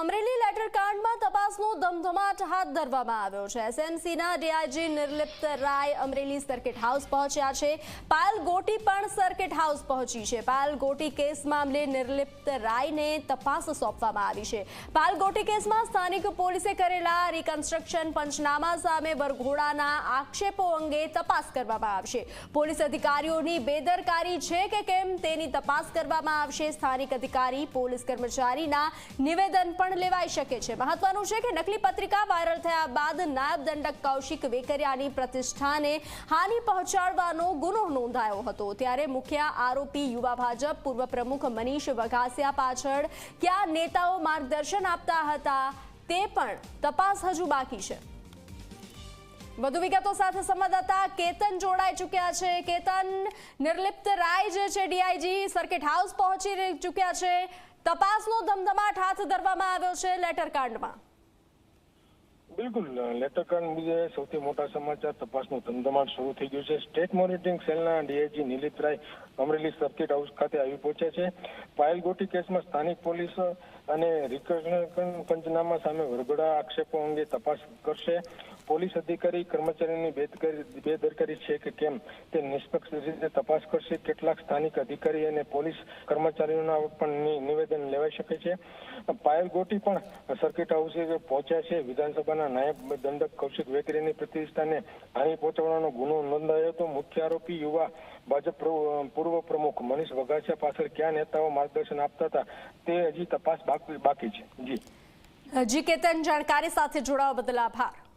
Amreli letter કાંડમાં તપાસનો ધમધમાટ હાથ ધરવામાં આવ્યો છે. એસએમસીના DIG Nirlipt Rai Amreli circuit house પહોંચ્યા છે. પાયલ ગોટી પણ સર્કિટ હાઉસ પહોંચી છે. પાયલ ગોટી કેસ મામલે નિર્લિપ્ત રાયને તપાસ સોંપવામાં આવી છે. પાયલ ગોટી કેસમાં સ્થાનિક પોલીસે કરેલા રિકન્સ્ટ્રક્શન પંચનામા સામે વરઘોડાના આક્ષેપો અંગે તપાસ કરવામાં આવશે. પોલીસ અધિકારીઓની બેદરકારી છે કે કેમ તેની તપાસ કરવામાં આવશે. સ્થાનિક અધિકારી, પોલીસ કર્મચારીના નિવેદન પણ લેવાઈ શકે છે. મહત્વનું છે કે નકલી પત્રિકા વાયરલ થયા બાદ નાયબ દંડક કૌશિક વેકરિયાની પ્રતિષ્ઠાને હાનિ પહોંચાડવાનો ગુનો નોંધાયો હતો. ત્યારે મુખ્ય આરોપી યુવા ભાજપ પૂર્વ પ્રમુખ મનીષ વઘાસિયા પાછળ કયા નેતાઓ માર્ગદર્શન આપતા હતા તે પણ તપાસ હજુ બાકી છે. વધુ વિગતો સાથે સંવાદદાતા કેતન જોડાઈ ચૂક્યા છે. કેતન, નિર્લિપ્ત રાય જે છે ડીઆઈજી, સર્કિટ હાઉસ પહોંચી ચૂક્યા છે. તપાસનો ધમધમાટ હાથ ધરવામાં આવ્યો છે લેટર કાંડમાં બિલકુલ. લેટરકાંડ મુદ્દે સૌથી મોટા સમાચાર તપાસનું ધમધમાટ શરૂ થઈ ગયું છે. સ્ટેટ મોનિટરિંગ સેલના DIG Nilit Rai Amreli circuit house ખાતે આવી પહોંચ્યા છે. પાયલ ગોટી કેસમાં સ્થાનિક પોલીસ અને રિકર્ષણ પંચનામા સામે વરઘડા આક્ષેપો અંગે તપાસ કરશે. પોલીસ અધિકારી, કર્મચારીની બેદરકારી છે કે કેમ? તે નિષ્પક્ષ રીતે તપાસ કરશે. કેટલાક સ્થાનિક અધિકારી અને પોલીસ કર્મચારીઓના પણ નિવેદન લેવાઈ શકે છે. પાયલ ગોટી પણ સર્કિટ હાઉસે પહોંચ્યા છે. વિધાનસભાના નાયબ દંડક કૌશિક વેકરીની પ્રતિષ્ઠાને હાનિ પહોંચાડવાનો ગુનો નોંધાયો હતો મુખ્ય આરોપી યુવા ભાજપ પૂર્વ પ્રમુખ મનીષ વઘાસિયા પાછળ કયા નેતાઓ માર્ગદર્શન આપતા હતા તે હજી તપાસ બાકી છે. જી. જી, કેતન, જાણકારી સાથે જોડાવા બદલ આભાર.